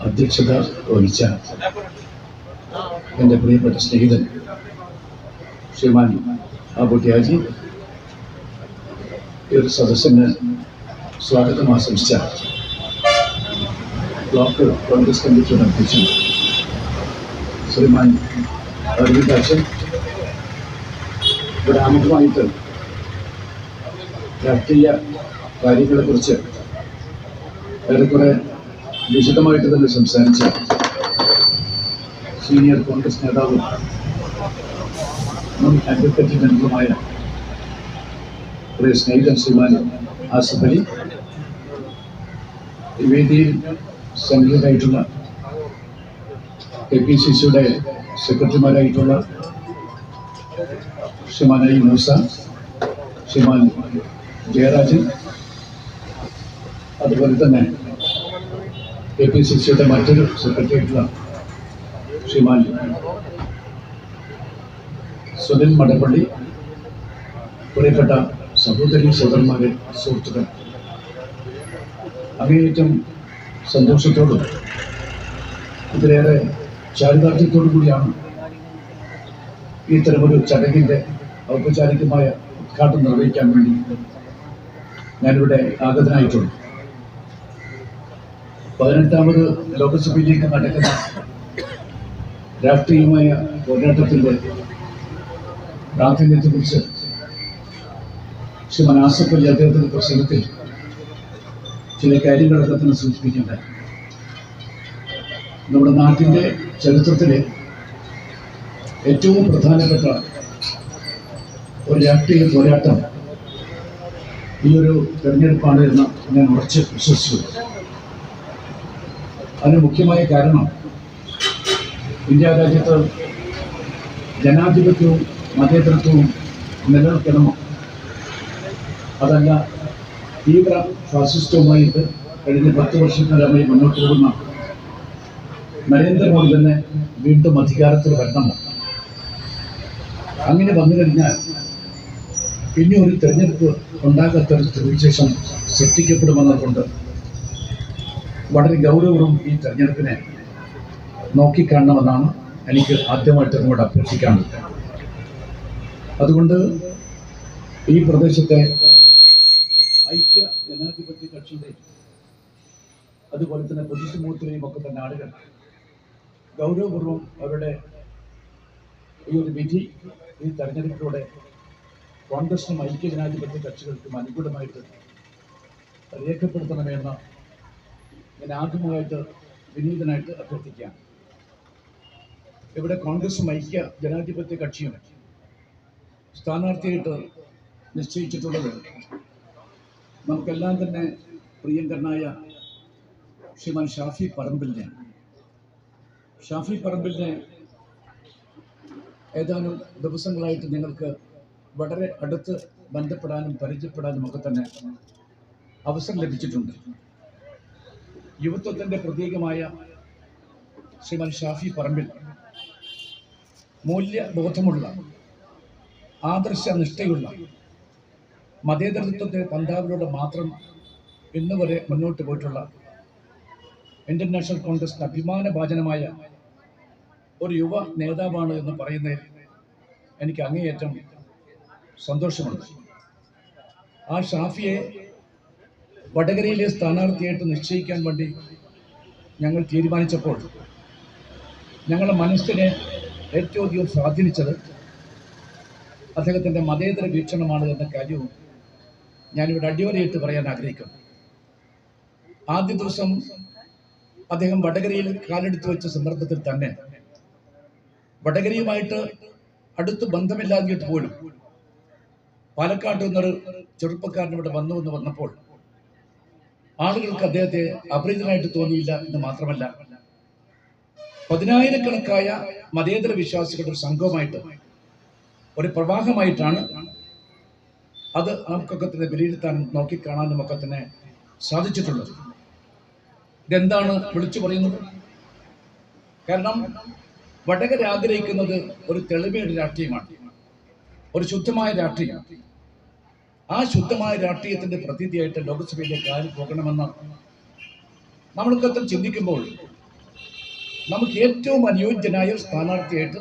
അധ്യക്ഷത വഹിച്ച എന്റെ പ്രിയപ്പെട്ട സ്നേഹിതൻ ശ്രീമാൻ ആബുട്ടിയാജി ഈ ഒരു സദസ്സിന് സ്വാഗതം ആശംസിച്ച ബ്ലോക്ക് കോൺഗ്രസ് കമ്മിറ്റിയുടെ അധ്യക്ഷൻ ശ്രീമാൻ അരവിന്ദാക്ഷൻ ഇവിടെ ആമുഖമായിട്ട് രാഷ്ട്രീയ കാര്യങ്ങളെക്കുറിച്ച് ഏറെക്കുറെ വിശദമായിട്ട് തന്നെ സംസാരിച്ച സീനിയർ കോൺഗ്രസ് നേതാവും മുൻ അഡ്വക്കറ്റ് ജനറലുമായ പ്രിയ സ്നേഹിതൻ ശ്രീമാൻ ആസിഫ് അലി ഈ വേദിയിൽ സംഗീതമായിട്ടുള്ള കെ പി സി സിയുടെ സെക്രട്ടറിമാരായിട്ടുള്ള ശ്രീമാൻ അലി മൂസ ശ്രീമാൻ ജയരാജൻ അതുപോലെ തന്നെ കെ പി സി സിയുടെ മറ്റൊരു സെക്രട്ടറി ശ്രീമാൻ സുനിൽ മടപ്പള്ളി പ്രിയപ്പെട്ട സഹോദരി സഹോദരന്മാരെ സുഹൃത്തുക്കൾ അങ്ങേയറ്റം സന്തോഷത്തോടും ഇതിലേറെ ചാരിതാർത്ഥ്യത്തോടു കൂടിയാണ് ഇത്തരമൊരു തരമൊരു ചടങ്ങിന്റെ ഔപചാരികമായ ഉദ്ഘാടനം നിർവഹിക്കാൻ വേണ്ടി ഞാനിവിടെ ആഗതനായിട്ടുണ്ട്. പതിനെട്ടാമത് ലോകസഭയിലേക്ക് നടക്കുന്ന രാഷ്ട്രീയമായ പോരാട്ടത്തിന്റെ പ്രാധാന്യത്തെക്കുറിച്ച് ശ്രീ മനാസപ്പള്ളി അദ്ദേഹത്തിന്റെ പ്രസംഗത്തിൽ ചില കാര്യങ്ങളൊക്കെ തന്നെ സൂചിപ്പിക്കേണ്ട നമ്മുടെ നാട്ടിന്റെ ചരിത്രത്തിലെ ഏറ്റവും പ്രധാനപ്പെട്ട ഒരു രാഷ്ട്രീയ പോരാട്ടം ഈ ഒരു തെരഞ്ഞെടുപ്പാണ് എന്ന് ഞാൻ ഉറച്ച് വിശ്വസിച്ചു അതിന് മുഖ്യമായ കാരണം ഇന്ത്യ രാജ്യത്ത് ജനാധിപത്യവും മതേതരത്വവും നിലനിൽക്കണമോ? അതല്ല തീവ്ര ഫാസിസ്റ്റവുമായിട്ട് കഴിഞ്ഞ പത്ത് വർഷക്കാലമായി മുന്നോട്ട് പോകുന്ന നരേന്ദ്രമോദി തന്നെ വീണ്ടും അധികാരത്തിൽ വരണമോ? അങ്ങനെ വന്നു കഴിഞ്ഞാൽ പിന്നെ ഒരു തെരഞ്ഞെടുപ്പ് ഉണ്ടാകാത്തൊരു സ്ഥിതിവിശേഷം സൃഷ്ടിക്കപ്പെടുമെന്നതുകൊണ്ട് വളരെ ഗൗരവവും ഈ തെരഞ്ഞെടുപ്പിനെ നോക്കിക്കാണണമെന്നാണ് എനിക്ക് ആദ്യമായിട്ട് നിങ്ങളോട് അഭ്യർത്ഥിക്കാനുള്ളത്. അതുകൊണ്ട് ഈ പ്രദേശത്തെ ഐക്യ ജനാധിപത്യ കക്ഷിയുടെയും അതുപോലെ തന്നെ പൊതുസമൂഹത്തിലെയും ഒക്കെ തന്നെ ആളുകൾ ഗൗരവപൂർവം അവരുടെ ഈ ഒരു വിധി ഈ തെരഞ്ഞെടുപ്പിലൂടെ കോൺഗ്രസിനും ഐക്യ ജനാധിപത്യ കക്ഷികൾക്കും അനുകൂലമായിട്ട് രേഖപ്പെടുത്തണമെന്ന് ഞാൻ ആദ്യമായിട്ട് വിനീതനായിട്ട് അഭ്യർത്ഥിക്കുകയാണ് ഇവിടെ കോൺഗ്രസ് ഐക്യ ജനാധിപത്യ കക്ഷിയും സ്ഥാനാർത്ഥിയായിട്ട് നിശ്ചയിച്ചിട്ടുള്ളത് നമുക്കെല്ലാം തന്നെ പ്രിയങ്കരനായ ശ്രീമാൻ ഷാഫി പറമ്പിലിനെയാണ് ഷാഫി പറമ്പിലിനെ ഏതാനും ദിവസങ്ങളായിട്ട് നിങ്ങൾക്ക് വളരെ അടുത്ത് ബന്ധപ്പെടാനും പരിചയപ്പെടാനും ഒക്കെ തന്നെ അവസരം ലഭിച്ചിട്ടുണ്ട്. യുവത്വത്തിന്റെ പ്രതീകമായ ശ്രീമാൻ ഷാഫി പറമ്പിൽ മൂല്യബോധമുള്ള ആദർശ നിഷ്ഠയുള്ള മതേതരത്വത്തെ പന്താവിലൂടെ മാത്രം ഇന്ന് വരെ മുന്നോട്ട് പോയിട്ടുള്ള ഇന്ത്യൻ നാഷണൽ കോൺഗ്രസിന് അഭിമാനഭാജനമായ ഒരു യുവ നേതാവാണ് എന്ന് പറയുന്നതിൽ എനിക്ക് അങ്ങേയറ്റം സന്തോഷമുണ്ട്. ആ ഷാഫിയെ വടകരയിലെ സ്ഥാനാർത്ഥിയായിട്ട് നിശ്ചയിക്കാൻ വേണ്ടി ഞങ്ങൾ തീരുമാനിച്ചപ്പോൾ ഞങ്ങളുടെ മനസ്സിനെ ഏറ്റവും അധികം സ്വാധീനിച്ചത് അദ്ദേഹത്തിന്റെ മതേതര വീക്ഷണമാണ് എന്ന കാര്യവും ഞാനിവിടെ അടിവരയിട്ട് പറയാൻ ആഗ്രഹിക്കുന്നു. ആദ്യ ദിവസം അദ്ദേഹം വടകരയിൽ കാലെടുത്തു വെച്ച സന്ദർഭത്തിൽ തന്നെ വടകരയുമായിട്ട് അടുത്ത് ബന്ധമില്ലാതിട്ട് പോലും പാലക്കാട്ട് നിന്നൊരു ചെറുപ്പക്കാരൻ ഇവിടെ വന്നു എന്ന് വന്നപ്പോൾ ആളുകൾക്ക് അദ്ദേഹത്തെ അപരിചിതനായിട്ട് തോന്നിയില്ല എന്ന് മാത്രമല്ല പതിനായിരക്കണക്കായ മതേതര വിശ്വാസികളുടെ ഒരു സംഘവുമായിട്ട് ഒരു പ്രവാഹമായിട്ടാണ് അത് നമുക്കൊക്കെ തന്നെ വിലയിരുത്താനും നോക്കിക്കാണാനും ഒക്കെ തന്നെ സാധിച്ചിട്ടുള്ളത്. ഇതെന്താണ് വിളിച്ചു പറയുന്നത്? കാരണം വടകര ആഗ്രഹിക്കുന്നത് ഒരു തെളിമയുടെ രാഷ്ട്രീയമാണ് ഒരു ശുദ്ധമായ രാഷ്ട്രീയം ആ ശുദ്ധമായ രാഷ്ട്രീയത്തിന്റെ പ്രതീതിയായിട്ട് ലോകസഭയിലേക്ക് ആര് പോകണമെന്ന് നമ്മൾക്കൊക്കെ ചിന്തിക്കുമ്പോൾ നമുക്ക് ഏറ്റവും അനുയോജ്യനായ സ്ഥാനാർത്ഥിയായിട്ട്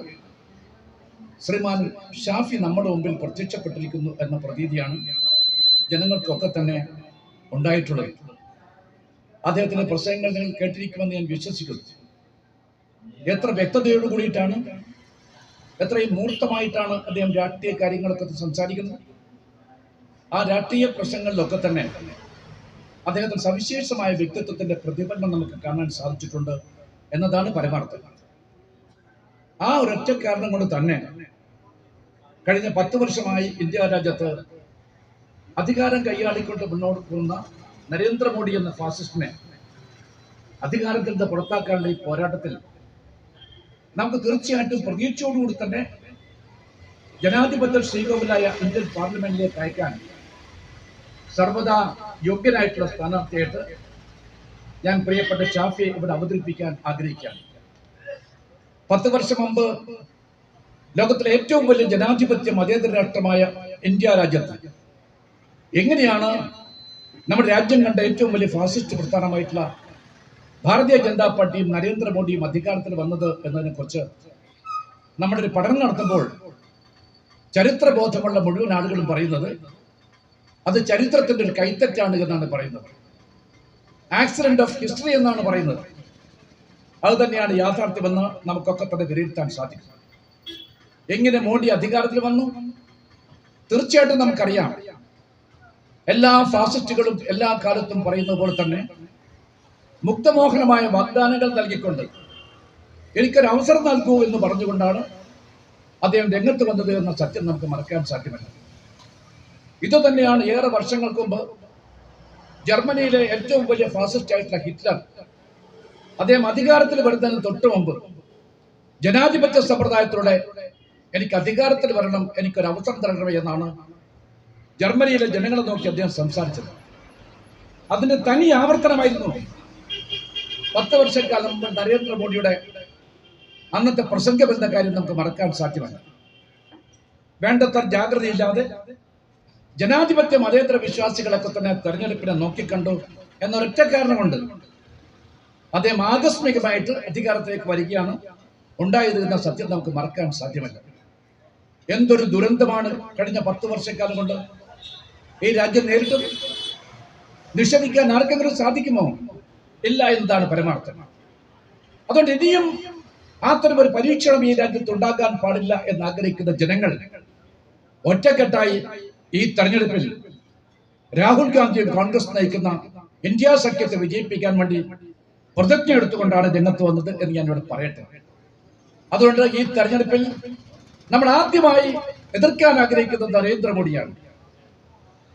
ശ്രീമാൻ ഷാഫി നമ്മുടെ മുമ്പിൽ പ്രത്യക്ഷപ്പെട്ടിരിക്കുന്നു എന്ന പ്രതീതിയാണ് ജനങ്ങൾക്കൊക്കെ തന്നെ ഉണ്ടായിട്ടുള്ളത്. അദ്ദേഹത്തിന്റെ പ്രസംഗങ്ങൾ നിങ്ങൾ കേട്ടിരിക്കുമെന്ന് ഞാൻ വിശ്വസിക്കുന്നു. എത്ര വ്യക്തതയോട് കൂടിയിട്ടാണ് എത്രയും മൂർത്തമായിട്ടാണ് അദ്ദേഹം രാഷ്ട്രീയ കാര്യങ്ങളൊക്കെ സംസാരിക്കുന്നത്. ആ രാഷ്ട്രീയ പ്രശ്നങ്ങളിലൊക്കെ തന്നെ അദ്ദേഹത്തിന് സവിശേഷമായ വ്യക്തിത്വത്തിന്റെ പ്രതിഫലനം നമുക്ക് കാണാൻ സാധിച്ചിട്ടുണ്ട് എന്നതാണ് പരമാർത്ഥം. ആ ഒരൊറ്റ കാരണം കൊണ്ട് തന്നെ കഴിഞ്ഞ പത്ത് വർഷമായി ഇന്ത്യ രാജ്യത്ത് അധികാരം കൈയാളിക്കൊണ്ട് മുന്നോട്ട് പോകുന്ന നരേന്ദ്രമോദി എന്ന ഫാസിസ്റ്റിനെ അധികാരത്തിൽ നിന്ന് പുറത്താക്കാനുള്ള ഈ പോരാട്ടത്തിൽ നമുക്ക് തീർച്ചയായിട്ടും പ്രതീക്ഷയോടുകൂടി തന്നെ ജനാധിപത്യ ശ്രീകോവിലായ ഇന്ത്യൻ പാർലമെന്റിലേക്ക് അയക്കാൻ സർവദാ യോഗ്യനായിട്ടുള്ള സ്ഥാനാർത്ഥിയായിട്ട് ഞാൻ പ്രിയപ്പെട്ട ഷാഫിയെ ഇവിടെ അവതരിപ്പിക്കാൻ ആഗ്രഹിക്കുകയാണ്. പത്ത് വർഷം മുമ്പ് ലോകത്തിലെ ഏറ്റവും വലിയ ജനാധിപത്യ മതേതര രാഷ്ട്രമായ ഇന്ത്യ രാജ്യത്ത് എങ്ങനെയാണ് നമ്മുടെ രാജ്യം കണ്ട ഏറ്റവും വലിയ ഫാസിസ്റ്റ് പ്രസ്ഥാനമായിട്ടുള്ള ഭാരതീയ ജനതാ പാർട്ടിയും നരേന്ദ്രമോദിയും അധികാരത്തിൽ വന്നത് എന്നതിനെ കുറിച്ച് നമ്മുടെ ഒരു പഠനം നടത്തുമ്പോൾ ചരിത്രബോധമുള്ള മുഴുവൻ ആളുകളും പറയുന്നത് അത് ചരിത്രത്തിന്റെ ഒരു കൈത്തറ്റാണ് എന്നാണ് പറയുന്നത്. ആക്സിഡന്റ് ഓഫ് ഹിസ്റ്ററി എന്നാണ് പറയുന്നത്. അത് തന്നെയാണ് യാഥാർത്ഥ്യമെന്ന് നമുക്കൊക്കെ തന്നെ വിലയിരുത്താൻ സാധിക്കും. എങ്ങനെ മോഡി അധികാരത്തിൽ വന്നു? തീർച്ചയായിട്ടും നമുക്കറിയാം. എല്ലാ ഫാസിസ്റ്റുകളും എല്ലാ കാലത്തും പറയുന്നത് പോലെ തന്നെ മുക്തമോഹനമായ വാഗ്ദാനങ്ങൾ നൽകിക്കൊണ്ട് എനിക്കൊരു അവസരം നൽകൂ എന്ന് പറഞ്ഞുകൊണ്ടാണ് അദ്ദേഹം രംഗത്ത് വന്നത് എന്ന സത്യം നമുക്ക് മറക്കാൻ സാധ്യമല്ല. ഇത് തന്നെയാണ് ഏറെ വർഷങ്ങൾക്ക് മുമ്പ് ജർമ്മനിയിലെ ഏറ്റവും വലിയ ഫാസിസ്റ്റ് ആയിട്ടുള്ള ഹിറ്റ്ലർ. അദ്ദേഹം അധികാരത്തിൽ വരുന്നതിന് തൊട്ടു മുമ്പ് ജനാധിപത്യ സമ്പ്രദായത്തിലൂടെ എനിക്ക് അധികാരത്തിൽ വരണം എനിക്കൊരു അവസരം തരണം എന്നാണ് ജർമ്മനിയിലെ ജനങ്ങളെ നോക്കി അദ്ദേഹം സംസാരിച്ചത്. അതിന്റെ തനി ആവർത്തനമായിരുന്നു പത്ത് വർഷക്കാലം മുമ്പ് നരേന്ദ്രമോദിയുടെ അന്നത്തെ പ്രസംഗം എന്ന കാര്യം നമുക്ക് മറക്കാൻ സാധ്യമല്ല. വേണ്ടത്ര ജാഗ്രതയില്ലാതെ ജനാധിപത്യ മതേതര വിശ്വാസികളൊക്കെ തന്നെ തെരഞ്ഞെടുപ്പിനെ നോക്കിക്കണ്ടു എന്നൊരൊറ്റ കാരണം കൊണ്ട് അദ്ദേഹം ആകസ്മികമായിട്ട് അധികാരത്തിലേക്ക് വരികയാണ്. ഉണ്ടായിരുന്ന സത്യം നമുക്ക് മറക്കാൻ സാധ്യമല്ല. എന്തൊരു ദുരന്തമാണ് കഴിഞ്ഞ പത്ത് വർഷക്കാലം കൊണ്ട് ഈ രാജ്യം നേരിട്ടത്. നിഷേധിക്കാൻ ആർക്കെങ്കിലും സാധിക്കുമോ? ഇല്ല എന്നതാണ് പരമാർത്ഥം. അതുകൊണ്ട് ഇനിയും അത്തരം ഒരു പരീക്ഷണം ഈ രാജ്യത്ത് ഉണ്ടാകാൻ പാടില്ല എന്ന് ആഗ്രഹിക്കുന്ന ജനങ്ങൾ ഒറ്റക്കെട്ടായി ഈ തെരഞ്ഞെടുപ്പിൽ രാഹുൽ ഗാന്ധിയും കോൺഗ്രസ് നയിക്കുന്ന ഇന്ത്യ സഖ്യത്തെ വിജയിപ്പിക്കാൻ വേണ്ടി പ്രതിജ്ഞ എടുത്തുകൊണ്ടാണ് രംഗത്ത് വന്നത് എന്ന് ഞാൻ ഇവിടെ പറയട്ടെ. അതുകൊണ്ട് ഈ തെരഞ്ഞെടുപ്പിൽ നമ്മൾ ആദ്യമായി എതിർക്കാൻ ആഗ്രഹിക്കുന്നത് നരേന്ദ്രമോദിയാണ്.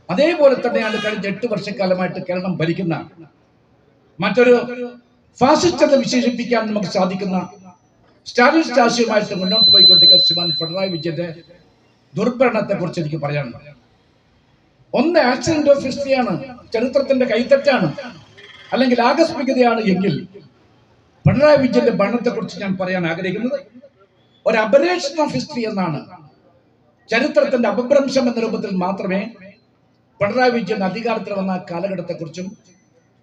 അതേപോലെ തന്നെയാണ് കഴിഞ്ഞ എട്ട് വർഷക്കാലമായിട്ട് കേരളം ഭരിക്കുന്ന മറ്റൊരു ഫാസിസ്റ്റത്തെ വിശേഷിപ്പിക്കാൻ നമുക്ക് സാധിക്കുന്ന സ്റ്റാലിസ്റ്റ് ആശയവുമായിട്ട് മുന്നോട്ട് പോയിക്കൊണ്ടിരിക്കുന്ന ശ്രീമാൻ പിണറായി വിജയന്റെ ദുർഭരണത്തെ കുറിച്ച് എനിക്ക് പറയാനുണ്ട്. ഒന്ന് ആക്സിഡന്റ് ഓഫ് ഹിസ്റ്ററിയാണ് ചരിത്രത്തിന്റെ കൈത്തറ്റാണ്. അല്ലെങ്കിൽ ആകസ്മികതയാണ് എങ്കിൽ പിണറായി വിജയന്റെ ഭരണത്തെ കുറിച്ച് ഞാൻ പറയാൻ ആഗ്രഹിക്കുന്നത് ഒരു അപരേഷൻ ഓഫ് ഹിസ്റ്ററി എന്നാണ്. ചരിത്രത്തിന്റെ അപഭ്രംശം എന്ന രൂപത്തിൽ മാത്രമേ പിണറായി വിജയൻ അധികാരത്തിൽ വന്ന കാലഘട്ടത്തെക്കുറിച്ചും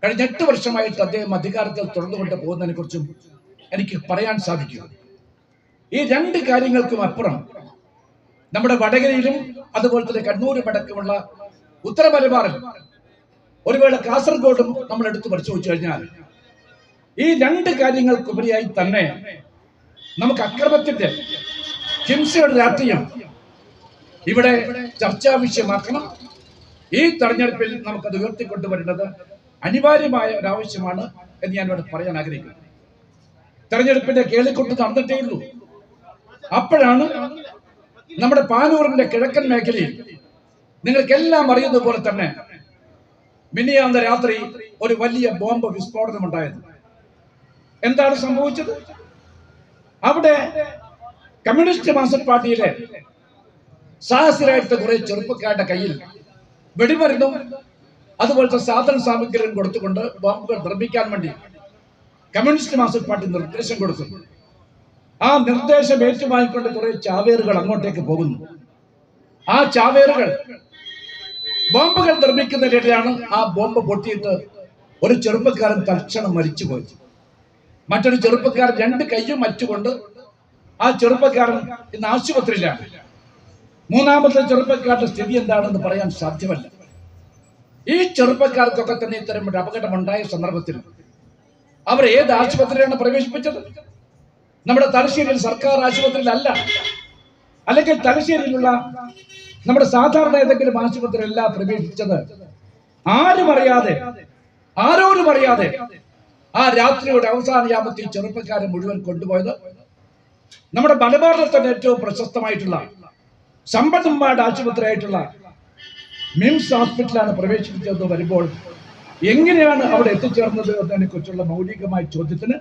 കഴിഞ്ഞ എട്ട് വർഷമായിട്ട് അദ്ദേഹം അധികാരത്തിൽ തുടർന്നുകൊണ്ട് പോകുന്നതിനെ കുറിച്ചും എനിക്ക് പറയാൻ സാധിക്കും. ഈ രണ്ട് കാര്യങ്ങൾക്കും അപ്പുറം നമ്മുടെ വടകരയിലും അതുപോലെ തന്നെ കണ്ണൂരും അടക്കമുള്ള ഉത്തര മലബാറിൽ ഒരുവേള കാസർഗോഡും നമ്മൾ എടുത്തു പരിശോധിച്ചു കഴിഞ്ഞാൽ ഈ രണ്ട് കാര്യങ്ങൾക്കുപരിയായി തന്നെ നമുക്ക് അക്രമത്തിന്റെ ഹിംസയുടെ രാഷ്ട്രീയം ഇവിടെ ചർച്ചാ വിഷയമാക്കണം. ഈ തെരഞ്ഞെടുപ്പിൽ നമുക്കത് ഉയർത്തിക്കൊണ്ടുവരേണ്ടത് അനിവാര്യമായ ഒരാവശ്യമാണ് എന്ന് ഞാൻ ഇവിടെ പറയാൻ ആഗ്രഹിക്കുന്നു. തെരഞ്ഞെടുപ്പിന്റെ കേളിക്കൊട്ട് നടന്നിട്ടേ ഉള്ളൂ. അപ്പോഴാണ് നമ്മുടെ പാനൂറിന്റെ കിഴക്കൻ മേഖലയിൽ നിങ്ങൾക്കെല്ലാം അറിയുന്ന പോലെ തന്നെ മിനിയാന്ത രാത്രി ഒരു വലിയ ബോംബ് വിസ്ഫോടനം ഉണ്ടായത് എന്താണ് സംഭവിച്ചത്? അവിടെ കമ്മ്യൂണിസ്റ്റ് മാർക്സിസ്റ്റ് പാർട്ടിയിലെ സാഹസികരായിട്ട് കുറെ ചെറുപ്പക്കാരുടെ കയ്യിൽ വെടിമരുന്നും അതുപോലത്തെ സാധന സാമഗ്രികളും കൊടുത്തുകൊണ്ട് ബോംബുകൾ നിർമ്മിക്കാൻ വേണ്ടി കമ്മ്യൂണിസ്റ്റ് മാർക്സിസ്റ്റ് പാർട്ടി നിർദ്ദേശം കൊടുത്തു. ആ നിർദ്ദേശം ഏറ്റുവാങ്ങിക്കൊണ്ട് കുറെ ചാവേറുകൾ അങ്ങോട്ടേക്ക് പോകുന്നു. ആ ചാവേറുകൾ ബോംബുകൾ നിർമ്മിക്കുന്നതിനിടെയാണ് ആ ബോംബ് പൊട്ടിയിട്ട് ഒരു ചെറുപ്പക്കാരൻ തൽക്ഷണം മരിച്ചുപോയി. മറ്റൊരു ചെറുപ്പക്കാരൻ രണ്ട് കൈയും മറ്റുകൊണ്ട് ആ ചെറുപ്പക്കാരൻ ഇന്ന് ആശുപത്രിയിലാണ്. മൂന്നാമത്തെ ചെറുപ്പക്കാരുടെ സ്ഥിതി എന്താണെന്ന് പറയാൻ സാധ്യമല്ല. ഈ ചെറുപ്പക്കാർക്കൊക്കെ തന്നെ ഇത്തരം ഒരു അപകടമുണ്ടായ സന്ദർഭത്തിൽ അവർ ഏത് ആശുപത്രിയിലാണ് പ്രവേശിപ്പിച്ചത്? നമ്മുടെ തലശ്ശേരിയിൽ സർക്കാർ ആശുപത്രിയിലല്ല. അല്ലെങ്കിൽ തലശ്ശേരിയിലുള്ള നമ്മുടെ സാധാരണ ഏതെങ്കിലും ആശുപത്രിയല്ല പ്രവേശിച്ചത് ആരും അറിയാതെ ആരോരും അറിയാതെ ആ രാത്രിയുടെ അവസാന യാമത്തിൽ ചെറുപ്പക്കാരെ മുഴുവൻ കൊണ്ടുപോയത് നമ്മുടെ മലബാറിൽ തന്നെ ഏറ്റവും പ്രശസ്തമായിട്ടുള്ള സമ്പന്നന്മാരുടെ ആശുപത്രിയായിട്ടുള്ള മിംസ് ഹോസ്പിറ്റലാണ് പ്രവേശിപ്പിച്ചതെന്ന് വരുമ്പോൾ എങ്ങനെയാണ് അവിടെ എത്തിച്ചേർന്നത് എന്നതിനെ കുറിച്ചുള്ള മൗലികമായ ചോദ്യത്തിന്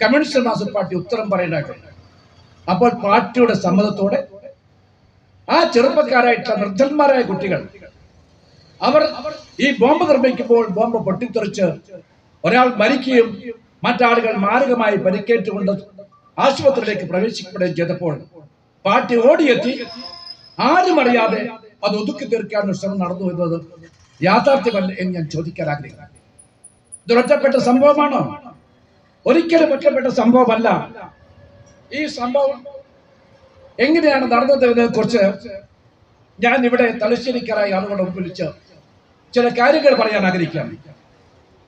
കമ്മ്യൂണിസ്റ്റ് നാസർ പാർട്ടി ഉത്തരം പറയേണ്ടതായിട്ടുണ്ട്. അപ്പോൾ പാർട്ടിയുടെ സമ്മതത്തോടെ ആ ചെറുപ്പക്കാരായിട്ടുള്ള നിർദ്ധന്മാരായ കുട്ടികൾ. അവർ ഈ ബോംബ് നിർമ്മിക്കുമ്പോൾ ബോംബ് പൊട്ടിത്തെറിച്ച് ഒരാൾ മരിക്കുകയും മറ്റാളുകൾ മാരകമായി പരിക്കേറ്റുകൊണ്ട് ആശുപത്രിയിലേക്ക് പ്രവേശിക്കപ്പെടുകയും ചെയ്തപ്പോൾ പാർട്ടി ഓടിയെത്തി. ആരും അറിയാതെ അത് ഒതുക്കി തീർക്കാനുള്ള ശ്രമം നടന്നു എന്നത് യാഥാർത്ഥ്യമല്ല എന്ന് ഞാൻ ചോദിക്കാൻ ആഗ്രഹിക്കുന്നു. ഇതൊരൊറ്റപ്പെട്ട സംഭവമാണോ? ഒരിക്കലും ഒറ്റപ്പെട്ട സംഭവമല്ല. ഈ സംഭവം എങ്ങനെയാണ് നടന്നതെന്നതിനെ കുറിച്ച് ഞാൻ ഇവിടെ തലശ്ശേരിക്കാരായി ആളുകളെ വിളിച്ച് ചില കാര്യങ്ങൾ പറയാൻ ആഗ്രഹിക്കാം.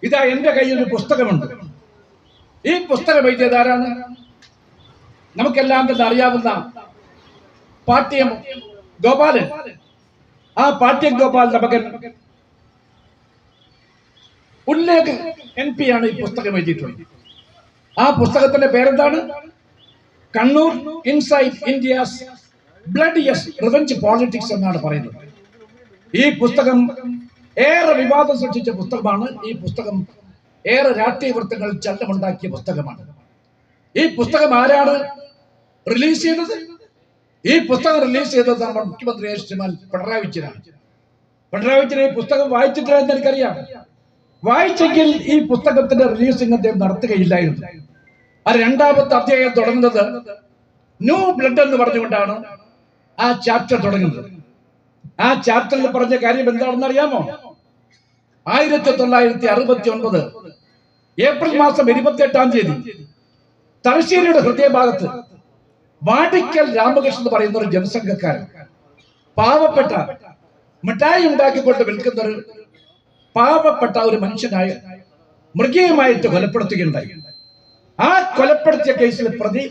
ഇതാ എന്റെ കയ്യിൽ ഒരു പുസ്തകമുണ്ട്. ഈ പുസ്തകം എഴുതിയത് ആരാണ്? നമുക്കെല്ലാം തന്നെ അറിയാവുന്ന പാട്യം ഗോപാലൻ. ആ പാട്യം ഗോപാലിന്റെ മകൻ ഉല്ലേഖ് എൻ പി ആണ് ഈ പുസ്തകം എഴുതിയിട്ടുള്ളത്. ആ പുസ്തകത്തിന്റെ പേരെന്താണ്? Kannur inside India's bloodiest revenge politics എന്നാണ് പറയുന്നത്. ഈ പുസ്തകം ഏറെ വിവാദം സൃഷ്ടിച്ച പുസ്തകമാണ്. ഈ പുസ്തകം ഏറെ രാഷ്ട്രീയ വൃത്തങ്ങൾ ചലനമുണ്ടാക്കിയ പുസ്തകമാണ്. ഈ പുസ്തകം ആരാണ് റിലീസ് ചെയ്തത്? ഈ പുസ്തകം റിലീസ് ചെയ്തത് നമ്മുടെ മുഖ്യമന്ത്രി ശ്രീമാൻ പിണറായി വിജയനാണ്. പിണറായി വിജയൻ ഈ പുസ്തകം വായിച്ചിട്ടില്ല എന്ന് എനിക്കറിയാം. വായിച്ചെങ്കിൽ ഈ പുസ്തകത്തിന്റെ റിലീസിംഗ് അദ്ദേഹം നടത്തുകയില്ലായിരുന്നു. ആ രണ്ടാമത്തെ അധ്യായം തുടങ്ങുന്നത് ന്യൂ ബ്ലഡ് എന്ന് പറഞ്ഞുകൊണ്ടാണ് ആ ചാപ്റ്റർ തുടങ്ങുന്നത്. ആ ചാപ്റ്ററിൽ പറഞ്ഞ കാര്യം എന്താണെന്ന് അറിയാമോ? ആയിരത്തി തൊള്ളായിരത്തി അറുപത്തി ഒൻപത് ഏപ്രിൽ മാസം ഇരുപത്തി എട്ടാം തീയതി തലശ്ശേരിയുടെ ഹൃദയഭാഗത്ത് വാടിക്കൽ രാമകൃഷ്ണൻ എന്ന് പറയുന്ന ഒരു ജനസംഘക്കാരൻ പാവപ്പെട്ട മിഠായി ഉണ്ടാക്കിക്കൊണ്ട് വിൽക്കുന്ന ഒരു പാവപ്പെട്ട ഒരു മനുഷ്യനായ മൃഗീയമായിട്ട് കൊലപ്പെടുത്തുകയുണ്ടായി. ആ കൊലപ്പെടുത്തിയ കേസിൽ പ്രതി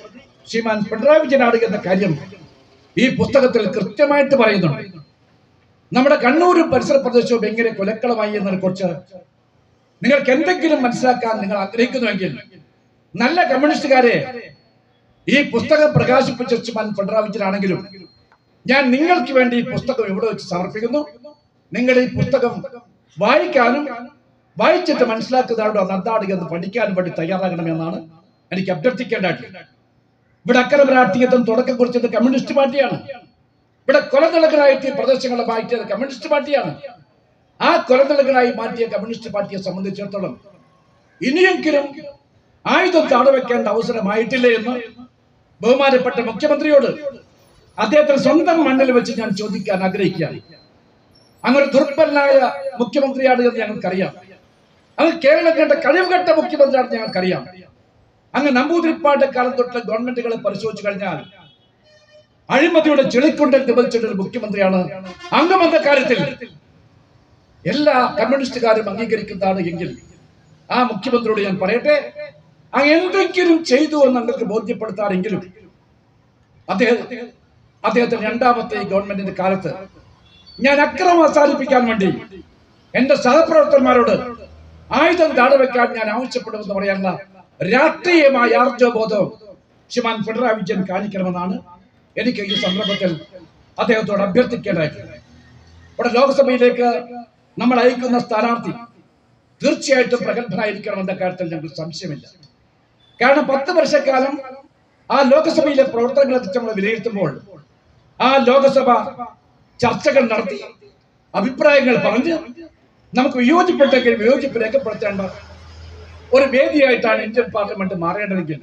ശ്രീമാൻ പിണറായി വിജയനാട് എന്ന കാര്യം ഈ പുസ്തകത്തിൽ കൃത്യമായിട്ട് പറയുന്നുണ്ട്. നമ്മുടെ കണ്ണൂരും പരിസര പ്രദേശവും എങ്ങനെ കൊലക്കളമായി എന്നതിനെ കുറിച്ച് നിങ്ങൾക്ക് എന്തെങ്കിലും മനസ്സിലാക്കാൻ നിങ്ങൾ ആഗ്രഹിക്കുന്നുവെങ്കിൽ നല്ല കമ്മ്യൂണിസ്റ്റുകാരെ ഈ പുസ്തകം പ്രകാശിപ്പിച്ച ശ്രീമാൻ പിണറായി വിജയനാണെങ്കിലും ഞാൻ നിങ്ങൾക്ക് വേണ്ടി ഈ പുസ്തകം ഇവിടെ വെച്ച് സമർപ്പിക്കുന്നു? നിങ്ങൾ ഈ പുസ്തകം വായിക്കാനും വായിച്ചിട്ട് മനസ്സിലാക്കുന്നതാണോ നന്നാടുക എന്ന് പഠിക്കാനും വേണ്ടി തയ്യാറാകണമെന്നാണ് എനിക്ക് അഭ്യർത്ഥിക്കേണ്ടതായിട്ട് ഇവിടെ അക്രമ രാഷ്ട്രീയത്തിന് തുടക്കം കുറിച്ചത് കമ്മ്യൂണിസ്റ്റ് പാർട്ടിയാണ്. ഇവിടെ കൊലനിളകളായിട്ട് ഈ പ്രദേശങ്ങളെ മാറ്റിയത് കമ്മ്യൂണിസ്റ്റ് പാർട്ടിയാണ്. ആ കൊലനിളകളായി മാറ്റിയ കമ്മ്യൂണിസ്റ്റ് പാർട്ടിയെ സംബന്ധിച്ചിടത്തോളം ഇനിയെങ്കിലും ആയുധം താടവെക്കേണ്ട അവസരമായിട്ടില്ലേ എന്ന് ബഹുമാനപ്പെട്ട മുഖ്യമന്ത്രിയോട് അദ്ദേഹത്തിന് സ്വന്തം മണ്ണിൽ വെച്ച് ഞാൻ ചോദിക്കാൻ ആഗ്രഹിക്കുകയാണ്. അങ്ങനെ ദുർബലനായ മുഖ്യമന്ത്രിയാണ് എന്ന് ഞങ്ങൾക്കറിയാം. അത് കേരളം കണ്ട കഴിവുകെട്ട മുഖ്യമന്ത്രിയാണെന്ന് ഞങ്ങൾക്കറിയാം. അങ്ങ് നമ്പൂതിരിപ്പാട്ട് കാലം തൊട്ടുള്ള ഗവൺമെന്റുകളെ പരിശോധിച്ചു കഴിഞ്ഞാൽ അഴിമതിയുടെ ചെളിക്കൊണ്ടൽ നിബന്ധിച്ചിട്ടൊരു മുഖ്യമന്ത്രിയാണ് അങ്ങും എന്ന കാര്യത്തിൽ എല്ലാ കമ്മ്യൂണിസ്റ്റുകാരും അംഗീകരിക്കുന്നതാണ് എങ്കിൽ ആ മുഖ്യമന്ത്രിയോട് ഞാൻ പറയട്ടെ ആ എന്തെങ്കിലും ചെയ്തു എന്ന് നിങ്ങൾക്ക് ബോധ്യപ്പെടുത്താറെങ്കിലും അദ്ദേഹം അദ്ദേഹത്തിന്റെ രണ്ടാമത്തെ ഈ ഗവൺമെന്റിന്റെ കാലത്ത് ഞാൻ അക്രമം അവസാനിപ്പിക്കാൻ വേണ്ടി എന്റെ സഹപ്രവർത്തകന്മാരോട് ആയുധം താഴെ വെക്കാൻ ഞാൻ ആവശ്യപ്പെടുമെന്ന് പറയാനുള്ള രാഷ്ട്രീയമായ ആർജവബോധം ശ്രീമാൻ പിണറായി വിജയൻ കാണിക്കണമെന്നാണ് എനിക്ക് ഈ സന്ദർഭത്തിൽ അദ്ദേഹത്തോട് അഭ്യർത്ഥിക്കേണ്ടതായിട്ടുള്ളത് ഇവിടെ ലോക്സഭയിലേക്ക് നമ്മൾ അയക്കുന്ന സ്ഥാനാർത്ഥി തീർച്ചയായിട്ടും പ്രഗത്ഭനായിരിക്കണമെന്ന കാര്യത്തിൽ ഞങ്ങൾക്ക് സംശയമില്ല. കാരണം പത്ത് വർഷക്കാലം ആ ലോകസഭയിലെ പ്രവർത്തനങ്ങളെ നമ്മൾ വിലയിരുത്തുമ്പോൾ ആ ലോകസഭ ചർച്ചകൾ നടത്തി അഭിപ്രായങ്ങൾ പറഞ്ഞ് നമുക്ക് വിയോജിപ്പെട്ടെങ്കിൽ വിയോജിപ്പ് രേഖപ്പെടുത്തേണ്ട ഒരു വേദിയായിട്ടാണ് ഇന്ത്യൻ പാർലമെന്റ് മാറേണ്ടതെങ്കിൽ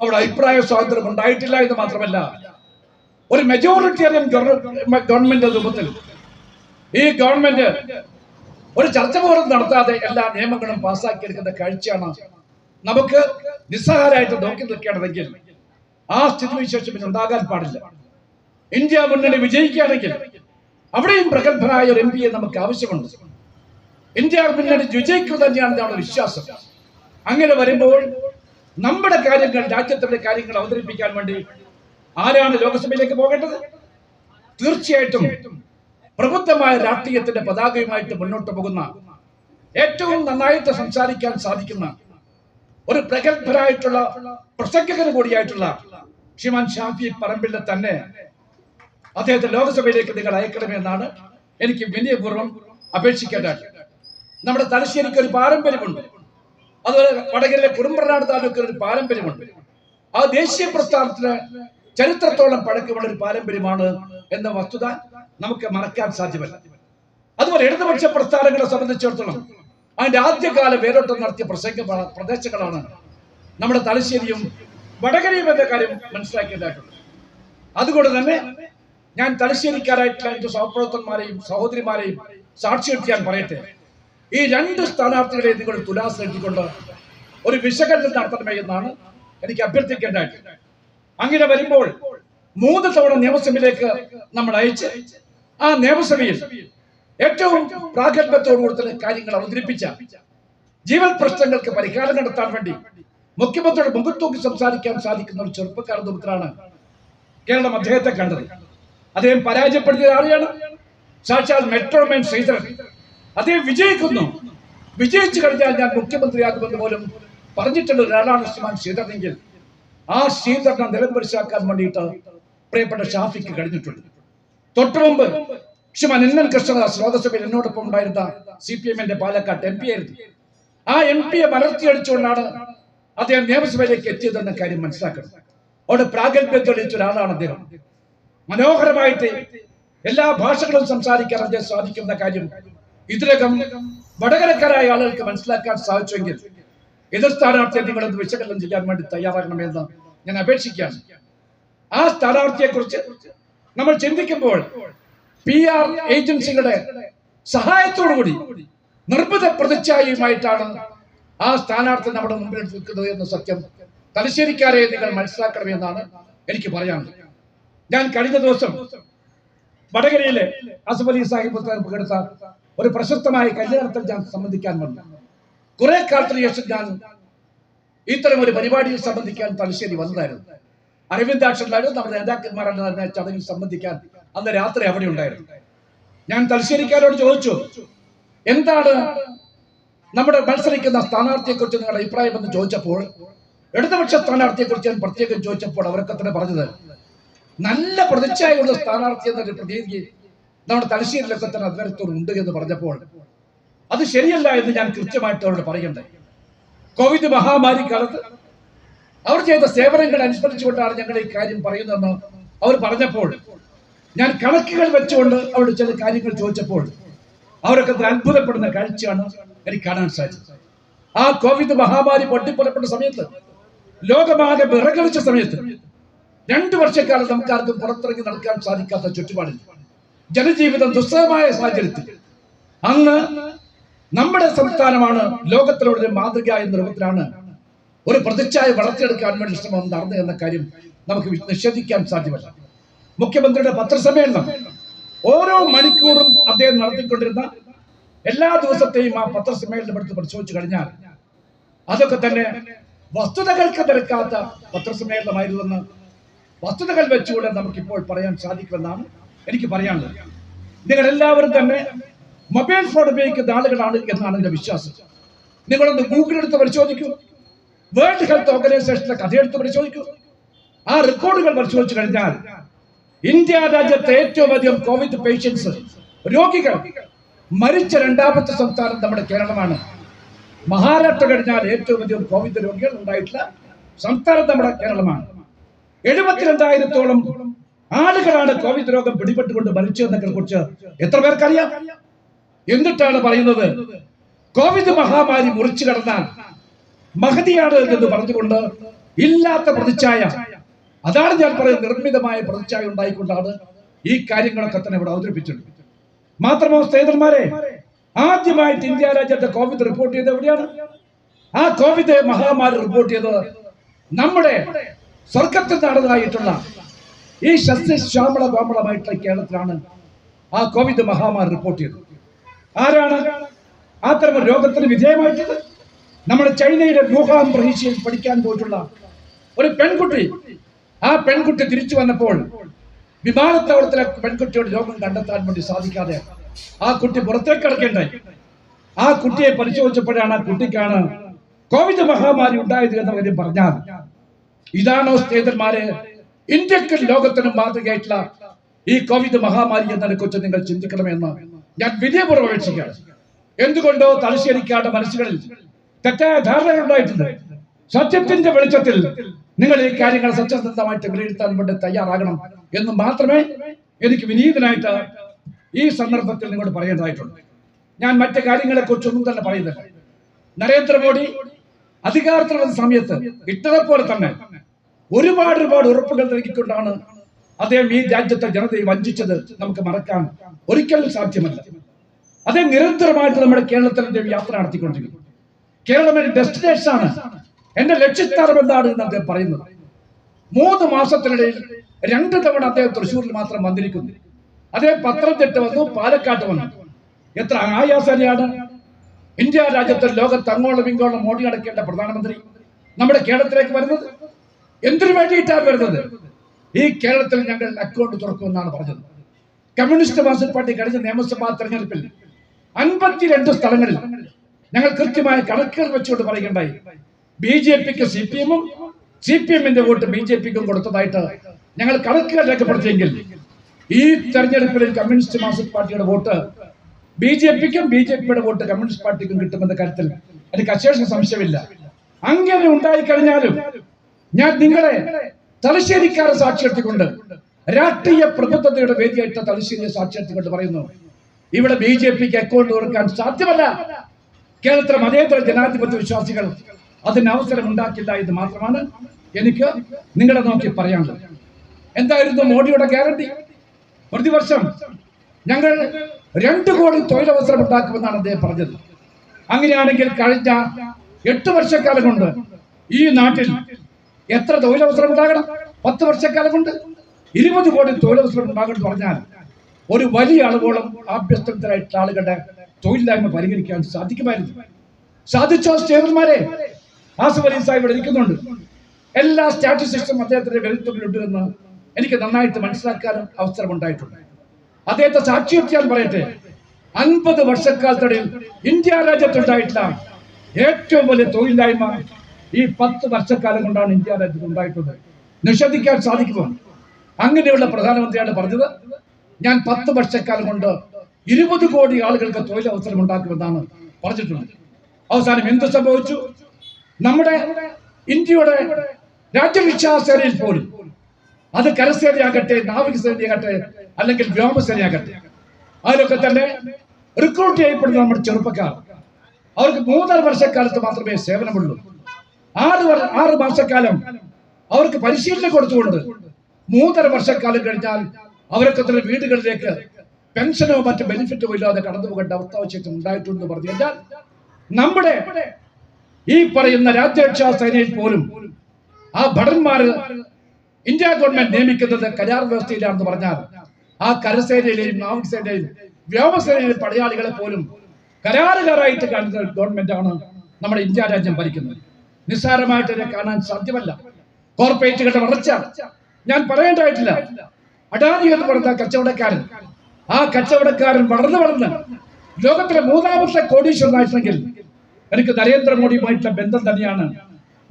അവിടെ അഭിപ്രായ സ്വാതന്ത്ര്യം ഉണ്ടായിട്ടില്ല എന്ന് മാത്രമല്ല ഒരു മെജോറിറ്റേറിയൻ ഗവൺമെന്റ് രൂപത്തിൽ ഈ ഗവൺമെന്റ് ഒരു ചർച്ച പോലും നടത്താതെ എല്ലാ നിയമങ്ങളും പാസ്സാക്കിയെടുക്കുന്ന കാഴ്ചയാണ് നമുക്ക് നിസ്സഹാരായിട്ട് നോക്കി നിൽക്കേണ്ടതെങ്കിൽ ആ സ്ഥിതിവിശേഷം പിന്നെ ഉണ്ടാകാൻ പാടില്ല. ഇന്ത്യ മുന്നണി വിജയിക്കുകയാണെങ്കിൽ അവിടെയും പ്രഗത്ഭനായ ഒരു എം പിയെ നമുക്ക് ആവശ്യമുണ്ട്. ഇന്ത്യ പിന്നീട് വിജയിക്കുക തന്നെയാണ് നമ്മുടെ വിശ്വാസം. അങ്ങനെ വരുമ്പോൾ നമ്മുടെ കാര്യങ്ങൾ രാജ്യത്തിന്റെ കാര്യങ്ങൾ അവതരിപ്പിക്കാൻ വേണ്ടി ആരാണ് ലോകസഭയിലേക്ക് പോകേണ്ടത്? തീർച്ചയായിട്ടും പ്രബുദ്ധമായ രാഷ്ട്രീയത്തിന്റെ പതാകയുമായിട്ട് മുന്നോട്ട് പോകുന്ന ഏറ്റവും നന്നായിട്ട് സംസാരിക്കാൻ സാധിക്കുന്ന ഒരു പ്രഗത്ഭരായിട്ടുള്ള പ്രസംഗകന് കൂടിയായിട്ടുള്ള ശ്രീമാൻ ഷാഫി പറമ്പിലെ തന്നെ അദ്ദേഹത്തെ ലോകസഭയിലേക്ക് നിങ്ങൾ അയക്കണമെന്നാണ് എനിക്ക് വിനയപൂർവം അപേക്ഷിക്കേണ്ടത്. നമ്മുടെ തലശ്ശേരിക്ക് ഒരു പാരമ്പര്യമുണ്ട്. അതുപോലെ വടകരയിലെ കുടുംബനാട് താലൂക്കിൽ ഒരു പാരമ്പര്യമുണ്ട്. ആ ദേശീയ പ്രസ്ഥാനത്തിന് ചരിത്രത്തോളം പഴക്കമുള്ള ഒരു പാരമ്പര്യമാണ് എന്ന വസ്തുത നമുക്ക് മറക്കാൻ സാധ്യമല്ല. അതുപോലെ ഇടതുപക്ഷ പ്രസ്ഥാനങ്ങളെ സംബന്ധിച്ചിടത്തോളം അതിന്റെ ആദ്യകാല വേരോട്ടം നടത്തിയ പ്രസംഗ പ്രദേശങ്ങളാണ് നമ്മുടെ തലശ്ശേരിയും വടകരയും എന്ന കാര്യം മനസ്സിലാക്കിയതായിട്ടുണ്ട്. അതുകൊണ്ട് തന്നെ ഞാൻ തലശ്ശേരിക്കാരായിട്ടുള്ള എന്റെ സഹപ്രവർത്തകന്മാരെയും സഹോദരിമാരെയും സാക്ഷി നിർത്തിയാൻ പറയട്ടെ. ഈ രണ്ട് സ്ഥാനാർത്ഥികളെ നിങ്ങൾ തുലാസ് ഒരു വിശകലനം നടത്തണമേ എന്നാണ് എനിക്ക് അഭ്യർത്ഥിക്കേണ്ടത് അങ്ങനെ വരുമ്പോൾ മൂന്ന് തവണ നിയമസഭയിലേക്ക് നമ്മൾ അയച്ച് ആ നിയമസഭയിൽ ഏറ്റവും പ്രാഗൽഭ്യത്തോടു കൂടുതൽ കാര്യങ്ങൾ അവതരിപ്പിച്ച ജീവൻ പ്രശ്നങ്ങൾക്ക് പരിഹാരം നടത്താൻ വേണ്ടി മുഖ്യമന്ത്രിയുടെ മുഖത്തൂക്കി സംസാരിക്കാൻ സാധിക്കുന്ന ഒരു ചെറുപ്പക്കാരൻ ദുഃഖത്തിലാണ് കേരളം അദ്ദേഹത്തെ കണ്ടത്. അദ്ദേഹം പരാജയപ്പെടുത്തിയ ആളെയാണ് സാക്ഷാൽ മെട്രോമാൻ ശ്രീധരൻ. അദ്ദേഹം വിജയിക്കുന്നു. വിജയിച്ചു കഴിഞ്ഞാൽ ഞാൻ മുഖ്യമന്ത്രിയാകുമെന്ന് പോലും പറഞ്ഞിട്ടുള്ള ഒരാളാണ് ശ്രീമാൻ ശ്രീധരനെങ്കിൽ ആ ശ്രീധരനെ നിലംപരിശാക്കാൻ വേണ്ടിയിട്ട് പ്രിയപ്പെട്ട ഷാഫിക്ക് കഴിഞ്ഞിട്ടുണ്ട്. തൊട്ടു മുമ്പ് ശ്രീമാൻ എൻ എൻ കൃഷ്ണദാസ് ലോകസഭയിൽ എന്നോടൊപ്പം ഉണ്ടായിരുന്ന സി പി എമ്മിന്റെ പാലക്കാട്ട് എം പി ആയിരുന്നു. ആ എം പിയെ വളർത്തിയടിച്ചുകൊണ്ടാണ് അദ്ദേഹം നിയമസഭയിലേക്ക് എത്തിയതെന്ന കാര്യം മനസ്സിലാക്കണം. അവിടെ പ്രാഗൽഭ്യം തെളിയിച്ച ഒരാളാണ് അദ്ദേഹം. മനോഹരമായിട്ട് എല്ലാ ഭാഷകളും സംസാരിക്കാൻ അദ്ദേഹം സാധിക്കുന്ന കാര്യം ഇതിനകം വടകരക്കാരായ ആളുകൾക്ക് മനസ്സിലാക്കാൻ സാധിച്ചുവെങ്കിൽ എതിർ സ്ഥാനാർത്ഥിയെ നിങ്ങളൊന്ന് വിശകലനം ചെയ്യാൻ വേണ്ടി തയ്യാറാകണമെന്ന് ഞാൻ അപേക്ഷിക്കുകയാണ്. ആ സ്ഥാനാർത്ഥിയെ കുറിച്ച് നമ്മൾ ചിന്തിക്കുമ്പോൾ പി ആർ ഏജൻസികളുടെ സഹായത്തോടുകൂടി നിർബന്ധ പ്രതിച്ഛായയുമായിട്ടാണ് ആ സ്ഥാനാർത്ഥി നമ്മുടെ മുമ്പിൽ നിൽക്കുന്നത് എന്ന സത്യം തലശ്ശേരിക്കാരെ നിങ്ങൾ മനസ്സിലാക്കണമെന്നാണ് എനിക്ക് പറയാനുള്ളത്. ഞാൻ കഴിഞ്ഞ ദിവസം വടകരയിലെ അസഫലി സാഹിബ് പങ്കെടുത്ത ഒരു പ്രശസ്തമായ കല്യാണത്തിൽ ഞാൻ സംബന്ധിക്കാൻ വന്നു. കുറെ കാലത്തിന് ശേഷം ഞാൻ ഇത്തരം ഒരു പരിപാടിയിൽ സംബന്ധിക്കാൻ തലശ്ശേരി വന്നതായിരുന്നു. അരവിന്ദാക്ഷനായിരുന്നു നമ്മുടെ നേതാക്കന്മാരുടെ തന്നെ ചടങ്ങിൽ സംബന്ധിക്കാൻ അന്ന് രാത്രി അവിടെ ഉണ്ടായിരുന്നു. ഞാൻ തലശ്ശേരിക്കാരോട് ചോദിച്ചു എന്താണ് നമ്മുടെ മത്സരിക്കുന്ന സ്ഥാനാർത്ഥിയെക്കുറിച്ച് നിങ്ങളുടെ അഭിപ്രായം എന്ന് ചോദിച്ചപ്പോൾ? ഇടതുപക്ഷ സ്ഥാനാർത്ഥിയെക്കുറിച്ച് ഞാൻ പ്രത്യേകം ചോദിച്ചപ്പോൾ അവരൊക്കെ തന്നെ പറഞ്ഞത് നല്ല പ്രതിച്ഛായുള്ള സ്ഥാനാർത്ഥി എന്നൊരു പ്രതീതി നമ്മുടെ തലശ്ശേരിയിലൊക്കെ തന്നെ അദ്വരത്തോട് ഉണ്ട് എന്ന് പറഞ്ഞപ്പോൾ അത് ശരിയല്ല എന്ന് ഞാൻ കൃത്യമായിട്ട് അവരോട് പറയണ്ടേ? കോവിഡ് മഹാമാരി കാലത്ത് അവർ ചെയ്ത സേവനങ്ങൾ അനുസ്മരിച്ചുകൊണ്ടാണ് ഞങ്ങൾ ഈ കാര്യം പറയുന്നതെന്ന് അവർ പറഞ്ഞപ്പോൾ ഞാൻ കണക്കുകൾ വെച്ചുകൊണ്ട് അവരുടെ ചില കാര്യങ്ങൾ ചോദിച്ചപ്പോൾ അവരൊക്കെ അത്ഭുതപ്പെടുന്ന കാഴ്ചയാണ് എനിക്ക് കാണാൻ സാധിച്ചത്. ആ കോവിഡ് മഹാമാരി പൊട്ടിപ്പുറപ്പെട്ട സമയത്ത് ലോകമാകെ വിറകളിച്ച സമയത്ത് രണ്ടു വർഷക്കാലം നമുക്കാർക്കും പുറത്തിറങ്ങി നടക്കാൻ സാധിക്കാത്ത ചുറ്റുപാടിൽ ജനജീവിതം ദുസ്സഹമായ സാഹചര്യത്തിൽ. അന്ന് നമ്മുടെ സംസ്ഥാനമാണ് ലോകത്തിലുള്ള ഒരു മാതൃക എന്ന രൂപത്തിലാണ് ഒരു പ്രതിച്ഛായ വളർത്തിയെടുക്കാൻ വേണ്ടി ശ്രമം നടന്നു എന്ന കാര്യം നമുക്ക് നിഷേധിക്കാൻ സാധ്യമല്ല. മുഖ്യമന്ത്രിയുടെ പത്രസമ്മേളനം ഓരോ മണിക്കൂറും അദ്ദേഹം നടത്തിക്കൊണ്ടിരുന്ന എല്ലാ ദിവസത്തെയും ആ പത്രസമ്മേളനം എടുത്ത് പരിശോധിച്ചു കഴിഞ്ഞാൽ അതൊക്കെ തന്നെ വസ്തുതകൾക്ക് നിരക്കാത്ത പത്രസമ്മേളനമായിരുന്നെന്ന് വസ്തുതകൾ വെച്ചുകൊണ്ട് നമുക്കിപ്പോൾ പറയാൻ സാധിക്കുമെന്നാണ് എനിക്ക് പറയാനുള്ളത്. നിങ്ങൾ എല്ലാവരും തന്നെ മൊബൈൽ ഫോൺ ഉപയോഗിക്കുന്ന ആളുകളാണ് എന്നാണ് എന്റെ വിശ്വാസം. നിങ്ങളൊന്ന് ഗൂഗിൾ എടുത്ത് പരിശോധിക്കൂ. വേൾഡ് ഹെൽത്ത് ഓർഗനൈസേഷന്റെ കഥയെടുത്ത് പരിശോധിക്കൂ. ആ റെക്കോർഡുകൾ പരിശോധിച്ചു കഴിഞ്ഞാൽ ഇന്ത്യ രാജ്യത്തെ ഏറ്റവും അധികം കോവിഡ് പേഷ്യൻസ് രോഗികൾ മരിച്ച രണ്ടാമത്തെ സംസ്ഥാനം നമ്മുടെ കേരളമാണ്. മഹാരാഷ്ട്ര കഴിഞ്ഞാൽ ഏറ്റവും അധികം കോവിഡ് രോഗികൾ ഉണ്ടായിട്ടുള്ള സംസ്ഥാനം നമ്മുടെ കേരളമാണ്. എഴുപത്തിരണ്ടായിരത്തോളം ആളുകളാണ് കോവിഡ് രോഗം പിടിപെട്ടുകൊണ്ട് മരിച്ചതെന്നതിനെ കുറിച്ച് എത്ര പേർക്കറിയാം? എന്നിട്ടാണ് പറയുന്നത് കോവിഡ് മഹാമാരി മുറിച്ചു കടന്നാൽ മഹതിയാണ് എന്ന് പറഞ്ഞുകൊണ്ട് ഇല്ലാത്ത പ്രതിച്ഛായ. അതാണ് ഞാൻ പറയുന്നത് നിർമ്മിതമായ പ്രതിച്ഛായ ഉണ്ടായിക്കൊണ്ടാണ് ഈ കാര്യങ്ങളൊക്കെ തന്നെ ഇവിടെ അവതരിപ്പിച്ചത് മാത്രമോ സ്നേഹിതന്മാരെ ആദ്യമായിട്ട് ഇന്ത്യ രാജ്യത്തെ കോവിഡ് റിപ്പോർട്ട് ചെയ്ത് എവിടെയാണ്? ആ കോവിഡ് മഹാമാരി റിപ്പോർട്ട് ചെയ്തത് നമ്മുടെ സ്വർഗത്തിൽ നടന്നതായിട്ടുള്ള ഈ ശസ്യശ്യാമള കോമളമായിട്ടുള്ള കേരളത്തിലാണ് ആ കോവിഡ് മഹാമാരി റിപ്പോർട്ട് ചെയ്തത്. ആരാണ്? അത്തരം രോഗത്തിന് വിധേയമായിട്ടുള്ളത് നമ്മുടെ ചൈനയുടെ വുഹാൻ പ്രവിശ്യയിൽ പഠിക്കാൻ പോയിട്ടുള്ള ഒരു പെൺകുട്ടി. ആ പെൺകുട്ടി തിരിച്ചു വന്നപ്പോൾ വിമാനത്താവളത്തിലെ പെൺകുട്ടിയുടെ രോഗം കണ്ടെത്താൻ വേണ്ടി സാധിക്കാതെ ആ കുട്ടി പുറത്തേക്ക് കിടക്കേണ്ടായി. ആ കുട്ടിയെ പരിശോധിച്ചപ്പോഴാണ് ആ കുട്ടിക്കാണ് കോവിഡ് മഹാമാരി ഉണ്ടായത് എന്ന കാര്യം പറഞ്ഞാൽ ഇതാണോ സ്നേഹിതന്മാരെ ഇന്ത്യയ്ക്ക് ലോകത്തിനും മാതൃകയായിട്ടുള്ള ഈ കോവിഡ് മഹാമാരി എന്നതിനെ കുറിച്ച് നിങ്ങൾ ചിന്തിക്കണമെന്ന് ഞാൻ വിനയപൂർവം അപേക്ഷിക്കുകയാണ്. എന്തുകൊണ്ടോ തലശ്ശേരിക്കാരുടെ മനസ്സുകളിൽ തെറ്റായ ധാരണകൾ ഉണ്ടായിട്ടുണ്ട്. സത്യത്തിന്റെ വെളിച്ചത്തിൽ നിങ്ങൾ ഈ കാര്യങ്ങൾ സത്യസന്ധമായിട്ട് വിലയിരുത്താൻ വേണ്ടി തയ്യാറാകണം എന്ന് മാത്രമേ എനിക്ക് വിനീതനായിട്ട് ഈ സന്ദർഭത്തിൽ നിങ്ങളോട് പറയേണ്ടതായിട്ടുണ്ട്. ഞാൻ മറ്റു കാര്യങ്ങളെ കുറിച്ചൊന്നും തന്നെ പറയുന്നില്ല. നരേന്ദ്രമോദി അധികാരത്തിൽ വന്ന സമയത്ത് ഇട്ടതെ പോലെ തന്നെ ഒരുപാട് ഒരുപാട് ഉറപ്പുകൾ നൽകിക്കൊണ്ടാണ് അദ്ദേഹം ഈ രാജ്യത്തെ ജനതയെ വഞ്ചിച്ചത് നമുക്ക് മറക്കാൻ ഒരിക്കലും സാധ്യമല്ല. അദ്ദേഹം നിരന്തരമായിട്ട് നമ്മുടെ കേരളത്തിൽ അദ്ദേഹം യാത്ര നടത്തിക്കൊണ്ടിരിക്കുന്നു. കേരളം ഒരു ഡെസ്റ്റിനേഷൻ ആണ് എന്റെ ലക്ഷ്യസ്ഥാനം എന്താണ് എന്ന് അദ്ദേഹം പറയുന്നത്. മൂന്ന് മാസത്തിനിടയിൽ രണ്ട് തവണ അദ്ദേഹം തൃശ്ശൂരിൽ മാത്രം വന്നിരിക്കുന്നു. അദ്ദേഹം പത്തനംതിട്ട വന്നു പാലക്കാട്ട് വന്നു. എത്ര ആയാസനയാണ്. ഇന്ത്യ രാജ്യത്തെ ലോകത്ത് അങ്ങോളം ഇങ്ങോളം മോടി അടക്കേണ്ട പ്രധാനമന്ത്രി നമ്മുടെ കേരളത്തിലേക്ക് വരുന്നത്. എന്തിനു വേണ്ടിയിട്ടാണ് വരുന്നത്? ഈ കേരളത്തിൽ ഞങ്ങൾ അക്കൗണ്ട് തുറക്കുമെന്നാണ് പറഞ്ഞത്. കമ്മ്യൂണിസ്റ്റ് മാർക്സിസ്റ്റ് പാർട്ടി കഴിഞ്ഞ നിയമസഭാ തെരഞ്ഞെടുപ്പിൽ അൻപത്തിരണ്ട് സ്ഥലങ്ങളിൽ ഞങ്ങൾ കൃത്യമായ കണക്കുകൾ വെച്ചുകൊണ്ട് പറയുകയുണ്ടായി. ബി ജെ പിക്ക് സി പി എമ്മും സി പി എമ്മിന്റെ വോട്ട് ബി ജെ പിക്കും കൊടുത്തതായിട്ട് ഞങ്ങൾ കണക്കുകൾ രേഖപ്പെടുത്തിയെങ്കിൽ ഈ തെരഞ്ഞെടുപ്പിൽ കമ്മ്യൂണിസ്റ്റ് മാർക്സിസ്റ്റ് പാർട്ടിയുടെ വോട്ട് ബി ജെ പിക്കും ബി ജെ പിയുടെ വോട്ട് കമ്മ്യൂണിസ്റ്റ് പാർട്ടിക്കും കിട്ടുമെന്ന കാര്യത്തിൽ എനിക്ക് കശേഷ സംശയമില്ല. അങ്ങനെ ഉണ്ടായിക്കഴിഞ്ഞാലും ഞാൻ നിങ്ങളെ തലശ്ശേരിക്കാരെ സാക്ഷ്യപ്പെടുത്തിക്കൊണ്ട് രാഷ്ട്രീയ പ്രബുദ്ധതയുടെ വേദിയായിട്ട് തലശ്ശേരിയെ സാക്ഷ്യപ്പെടുത്തിക്കൊണ്ട് പറയുന്നു. ഇവിടെ ബി ജെ പിക്ക് അക്കൗണ്ട് തുറക്കാൻ സാധ്യമല്ല. കേരളത്തിലെ മതേതര ജനാധിപത്യ വിശ്വാസികൾ അതിന് അവസരം ഉണ്ടാക്കില്ല എന്ന് മാത്രമാണ് എനിക്ക് നിങ്ങളെ നോക്കി പറയാനുള്ളത്. എന്തായിരുന്നു മോഡിയുടെ ഗ്യാരണ്ടി? പ്രതിവർഷം ഞങ്ങൾ രണ്ടു കോടി തൊഴിലവസരം ഉണ്ടാക്കുമെന്നാണ് അദ്ദേഹം പറഞ്ഞത്. അങ്ങനെയാണെങ്കിൽ കഴിഞ്ഞ എട്ട് വർഷക്കാലം കൊണ്ട് ഈ നാട്ടിൽ എത്ര തൊഴിലവസരം ഉണ്ടാകണം? പത്ത് വർഷക്കാലം കൊണ്ട് ഇരുപത് കോടി തൊഴിലവസരം ഉണ്ടാകണം എന്ന് പറഞ്ഞാൽ ഒരു വലിയ അളവോളം ആഭ്യസ്തരായിട്ടുള്ള ആളുകളുടെ തൊഴിലില്ലായ്മ പരിഹരിക്കാൻ സാധിക്കുമായിരുന്നു. സാധിച്ചോ സ്റ്റേബിൾമാരെ ആസിഫ് സാഹിബ് ഇവിടെ നിൽക്കുന്നുണ്ട് എല്ലാ സ്റ്റാറ്റിസ്റ്റിക്സും അദ്ദേഹത്തിന്റെ വിരൽത്തുകളിലുണ്ട് എന്ന് എനിക്ക് നന്നായിട്ട് മനസ്സിലാക്കാനും അവസരം ഉണ്ടായിട്ടുണ്ട്. അദ്ദേഹത്തെ സാക്ഷിയെത്തിയാൽ പറയട്ടെ. അൻപത് വർഷക്കാലത്തിടയിൽ ഇന്ത്യ രാജ്യത്തുണ്ടായിട്ടുള്ള ഏറ്റവും വലിയ തൊഴിലില്ലായ്മ ഈ പത്ത് വർഷക്കാലം കൊണ്ടാണ് ഇന്ത്യ രാജ്യത്ത് ഉണ്ടായിട്ടുള്ളത്. നിഷേധിക്കാൻ സാധിക്കുമോ? അങ്ങനെയുള്ള പ്രധാനമന്ത്രിയാണ് പറഞ്ഞത്. ഞാൻ പത്ത് വർഷക്കാലം കൊണ്ട് ഇരുപത് കോടി ആളുകൾക്ക് തൊഴിലവസരം ഉണ്ടാക്കുമെന്നാണ് പറഞ്ഞിട്ടുള്ളത്. അവസാനം എന്ത് സംഭവിച്ചു? നമ്മുടെ ഇന്ത്യയുടെ രാജ്യരക്ഷാസേനയിൽ പോലും അത് കരസേനയാകട്ടെ നാവികസേനയാകട്ടെ അല്ലെങ്കിൽ വ്യോമസേനയാകട്ടെ അതിലൊക്കെ തന്നെ റിക്രൂട്ട് ചെയ്യപ്പെടുന്ന നമ്മുടെ ചെറുപ്പക്കാർ. അവർക്ക് മൂന്നര വർഷക്കാലത്ത് മാത്രമേ സേവനമുള്ളൂ. ആറ് ആറ് മാസക്കാലം അവർക്ക് പരിശീലനം കൊടുത്തുകൊണ്ട് മൂന്നര വർഷക്കാലം കഴിഞ്ഞാൽ അവരൊക്കെ തന്നെ വീടുകളിലേക്ക് പെൻഷനോ മറ്റ് ബെനിഫിറ്റോ ഇല്ലാതെ കടന്നു പോകേണ്ട അവസ്ഥാവശേഷം ഉണ്ടായിട്ടുണ്ടെന്ന് പറഞ്ഞു കഴിഞ്ഞാൽ നമ്മുടെ ഈ പറയുന്ന രാജ്യരക്ഷാ സേനയിൽ പോലും ആ ഭടന്മാര് ഇന്ത്യ ഗവൺമെന്റ് നിയമിക്കുന്നത് കരാർ വ്യവസ്ഥയിലാണെന്ന് പറഞ്ഞാൽ ആ കരസേനയിലെയും നാവികസേനയിലും വ്യോമസേനയിലെ പടയാളികളെ പോലും കരാറുകാരായിട്ട് കാണുന്ന ഗവൺമെന്റാണ് നമ്മുടെ ഇന്ത്യ രാജ്യം ഭരിക്കുന്നത്. നിസ്സാരമായിട്ട് എന്നെ കാണാൻ സാധ്യമല്ല. കോർപ്പറേറ്റുകളുടെ വളർച്ച. ഞാൻ പറയേണ്ടതായിട്ടില്ല. അഡാനി എന്ന് പറഞ്ഞ കച്ചവടക്കാരൻ. ആ കച്ചവടക്കാരൻ വളർന്നു വളർന്ന് ലോകത്തിലെ മൂന്നാമത്തെ കോടീശ്വരനായിട്ടുണ്ടെങ്കിൽ എനിക്ക് നരേന്ദ്രമോദിയുമായിട്ടുള്ള ബന്ധം തന്നെയാണ്.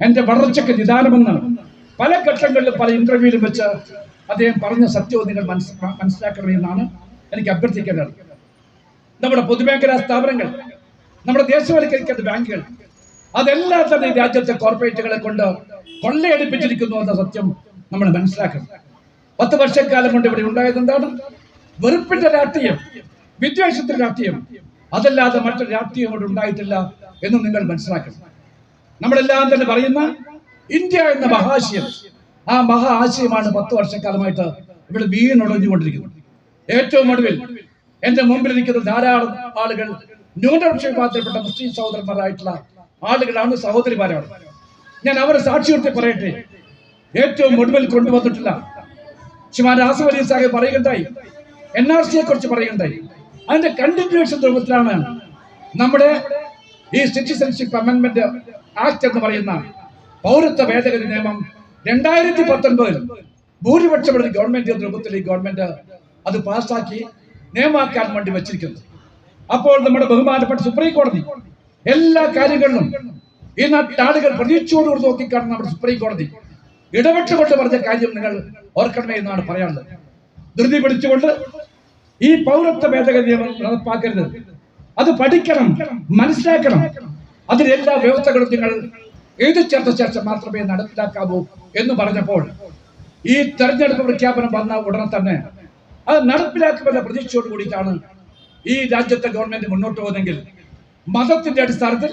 എന്റെ വളർച്ചയ്ക്ക് നിദാനമെന്ന് പല ഘട്ടങ്ങളിലും പല ഇന്റർവ്യൂവിലും വെച്ച് അദ്ദേഹം പറഞ്ഞ സത്യവും നിങ്ങൾ മനസ്സ് മനസ്സിലാക്കണമെന്നാണ് എനിക്ക് അഭ്യർത്ഥിക്കേണ്ടത്. നമ്മുടെ പൊതുമേഖലാ സ്ഥാപനങ്ങൾ നമ്മുടെ ദേശവൽക്കരിക്കേണ്ട ബാങ്കുകൾ അതെല്ലാം തന്നെ രാജ്യത്തെ കോർപ്പറേറ്റുകളെ കൊണ്ട് കൊള്ളയടിപ്പിച്ചിരിക്കുന്നു എന്ന സത്യം നമ്മൾ മനസ്സിലാക്കണം. പത്ത് വർഷക്കാലം കൊണ്ട് ഇവിടെ ഉണ്ടായത് എന്താണ്? വെറുപ്പിന്റെ രാഷ്ട്രീയം വിദ്വേഷത്തിന്റെ രാഷ്ട്രീയം. അതല്ലാതെ മറ്റൊരു രാഷ്ട്രീയം ഇവിടെ ഉണ്ടായിട്ടില്ല എന്ന് നിങ്ങൾ മനസ്സിലാക്കണം. നമ്മളെല്ലാം തന്നെ പറയുന്ന ഇന്ത്യ എന്ന മഹാശയം. ആ മഹാ ആശയമാണ് പത്ത് വർഷക്കാലമായിട്ട് ഇവിടെ വീണുടഞ്ഞുകൊണ്ടിരിക്കുന്നത് ഏറ്റവും ഒടുവിൽ എന്റെ മുമ്പിൽ ഇരിക്കുന്ന ധാരാളം ആളുകൾ ന്യൂനപക്ഷ വിഭാഗത്തിൽപ്പെട്ട മുസ്ലിം സഹോദരന്മാരായിട്ടുള്ള ആളുകളാണ് സഹോദരിമാരാണ്. ഞാൻ അവരെ സാക്ഷി നിർത്തി പറയട്ടെ. ഏറ്റവും ഒടുവിൽ കൊണ്ടുവന്നിട്ടില്ല ശ്രീമാൻ ആസിഫ് അലി സാഹിബ് പറയുകയുണ്ടായി. എൻ ആർ സിയെ കുറിച്ച് പറയുകയുണ്ടായി. അതിന്റെ കണ്ടിന്യൂഷൻ രൂപത്തിലാണ് നമ്മുടെ ഈ സിറ്റിസൺഷിപ്പ് അമെന്റ്മെന്റ് ആക്ട് എന്ന് പറയുന്ന പൗരത്വ ഭേദഗതി നിയമം രണ്ടായിരത്തി പത്തൊൻപതിൽ ഭൂരിപക്ഷമുള്ള ഗവൺമെന്റ് ഗവൺമെന്റ് രൂപത്തിൽ ഈ ഗവൺമെന്റ് അത് പാസ്സാക്കി നിയമമാക്കാൻ വേണ്ടി വെച്ചിരിക്കുന്നത് അപ്പോൾ നമ്മുടെ ബഹുമാനപ്പെട്ട സുപ്രീം കോടതി എല്ലാ കാര്യങ്ങളിലും ഈ നാട്ടാളുകൾ പ്രതീക്ഷയോടുകൂടി നോക്കിക്കാണുന്ന നമ്മുടെ സുപ്രീം കോടതി ഇടപെട്ടുകൊണ്ട് പറഞ്ഞ കാര്യം നിങ്ങൾ ഓർക്കണമേ എന്നാണ് പറയാനുള്ളത്. ധൃതി പിടിച്ചുകൊണ്ട് ഈ പൗരത്വ ഭേദഗതി നടപ്പാക്കരുത്. അത് പഠിക്കണം മനസ്സിലാക്കണം. അതിലെല്ലാ വ്യവസ്ഥകളും നിങ്ങൾ എഴുതി ചേർത്ത ശേഷം മാത്രമേ നടപ്പിലാക്കാവൂ എന്ന് പറഞ്ഞപ്പോൾ ഈ തെരഞ്ഞെടുപ്പ് പ്രഖ്യാപനം വന്ന ഉടനെ തന്നെ അത് നടപ്പിലാക്കുമെന്ന പ്രതീക്ഷയോട് കൂടിയിട്ടാണ് ഈ രാജ്യത്തെ ഗവൺമെന്റ് മുന്നോട്ട് പോകുന്നെങ്കിൽ മതത്തിന്റെ അടിസ്ഥാനത്തിൽ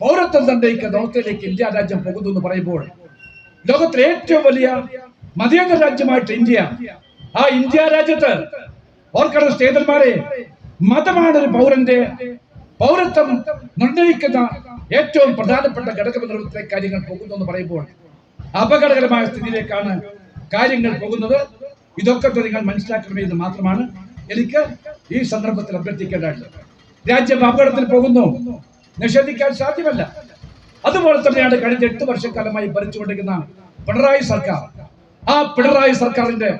പൗരത്വം നിർണയിക്കുന്ന അവസ്ഥയിലേക്ക് ഇന്ത്യ രാജ്യം പോകുന്നു എന്ന് പറയുമ്പോൾ ലോകത്തിലെ ഏറ്റവും വലിയ മതേതര രാജ്യമായിട്ട് ഇന്ത്യ ആ ഇന്ത്യ രാജ്യത്ത് ഓർക്കണം സ്നേഹിതന്മാരെ മതമാണ് ഒരു പൗരന്റെ പൗരത്വം നിർണയിക്കുന്ന ഏറ്റവും പ്രധാനപ്പെട്ട ഘടകം നിർവഹത്തിലെ കാര്യങ്ങൾ പോകുന്നു എന്ന് പറയുമ്പോൾ അപകടകരമായ സ്ഥിതിയിലേക്കാണ് കാര്യങ്ങൾ പോകുന്നത്. ഇതൊക്കെ നിങ്ങൾ മനസ്സിലാക്കണമെന്ന് മാത്രമാണ് എനിക്ക് ഈ സന്ദർഭത്തിൽ അഭ്യർത്ഥിക്കേണ്ടത് രാജ്യം അപകടത്തിൽ പോകുന്നു. നിഷേധിക്കാൻ സാധ്യമല്ല. അതുപോലെ തന്നെയാണ് കഴിഞ്ഞ എട്ട് വർഷക്കാലമായി ഭരിച്ചുകൊണ്ടിരിക്കുന്ന പിണറായി സർക്കാർ. ആ പിണറായി സർക്കാരിന്റെ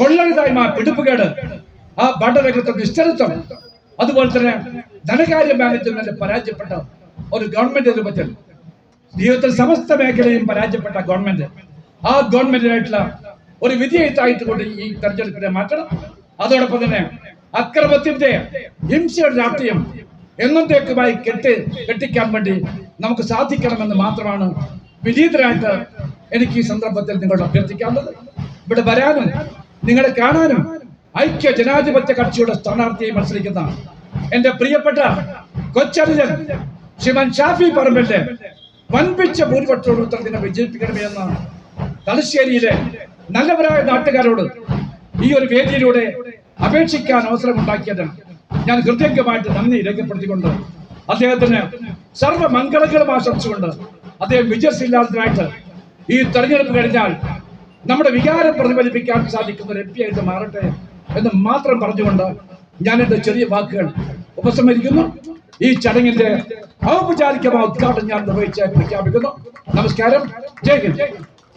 കൊള്ളരുതായ്മ പിടിപ്പുകേട് ആ ഭരണരംഗത്തെ നിശ്ചലത്വം അതുപോലെ തന്നെ ധനകാര്യ മാനേജ്മെന്റ് പരാജയപ്പെട്ട ഒരു ഗവൺമെന്റ് രൂപത്തിൽ ജീവിതത്തിൽ സമസ്ത മേഖലയും പരാജയപ്പെട്ട ഗവൺമെന്റ്. ആ ഗവൺമെന്റിനായിട്ടുള്ള ഒരു വിധിയെഴുത്തായിട്ട് കൊണ്ട് ഈ തെരഞ്ഞെടുപ്പിനെ മാറ്റണം. അതോടൊപ്പം തന്നെ അക്രമത്തിന്റെ ഹിംസയുടെ രാഷ്ട്രീയം എന്നത്തേക്കുമായി കെട്ടി കെട്ടിക്കാൻ വേണ്ടി നമുക്ക് സാധിക്കണമെന്ന് മാത്രമാണ് വിനീതരായിട്ട് എനിക്ക് ഈ സന്ദർഭത്തിൽ നിങ്ങളോട് അഭ്യർത്ഥിക്കാനുള്ളത്. ഇവിടെ വരാനും നിങ്ങളെ കാണാനും ഐക്യ ജനാധിപത്യ കക്ഷിയുടെ സ്ഥാനാർത്ഥിയെ മത്സരിക്കുന്ന എന്റെ പ്രിയപ്പെട്ട കൊച്ചറിയൻ ശ്രീമൻ ഷാഫി പറമ്പലിന്റെ വൻപിച്ച ഭൂരിപക്ഷോട് ഉത്തരത്തിനെ വിജയിപ്പിക്കണമേ എന്ന തലശ്ശേരിയിലെ നല്ലവരായ നാട്ടുകാരോട് ഈ ഒരു വേദിയിലൂടെ അപേക്ഷിക്കാൻ അവസരം ഉണ്ടാക്കിയതാണ് ഞാൻ കൃത്യമായിട്ട് നന്ദി രേഖപ്പെടുത്തിക്കൊണ്ട് അദ്ദേഹത്തിന് സർവമംഗളങ്ങളും ആശംസിച്ചുകൊണ്ട് അദ്ദേഹം വിജയശീലാർത്ഥനായിട്ട് ഈ തെരഞ്ഞെടുപ്പ് കഴിഞ്ഞാൽ നമ്മുടെ വികാരം പ്രതിഫലിപ്പിക്കാൻ സാധിക്കുന്ന ഒരു എം മാറട്ടെ എന്ന് മാത്രം പറഞ്ഞുകൊണ്ട് ഞാൻ എന്റെ ചെറിയ വാക്കുകൾ ഉപസംഹരിക്കുന്നു. ഈ ചടങ്ങിന്റെ ഔപചാരികമായ ഉദ്ഘാടനം ഞാൻ നിർവഹിച്ച് പ്രഖ്യാപിക്കുന്നു. നമസ്കാരം. ജയ് ഹിന്ദ്.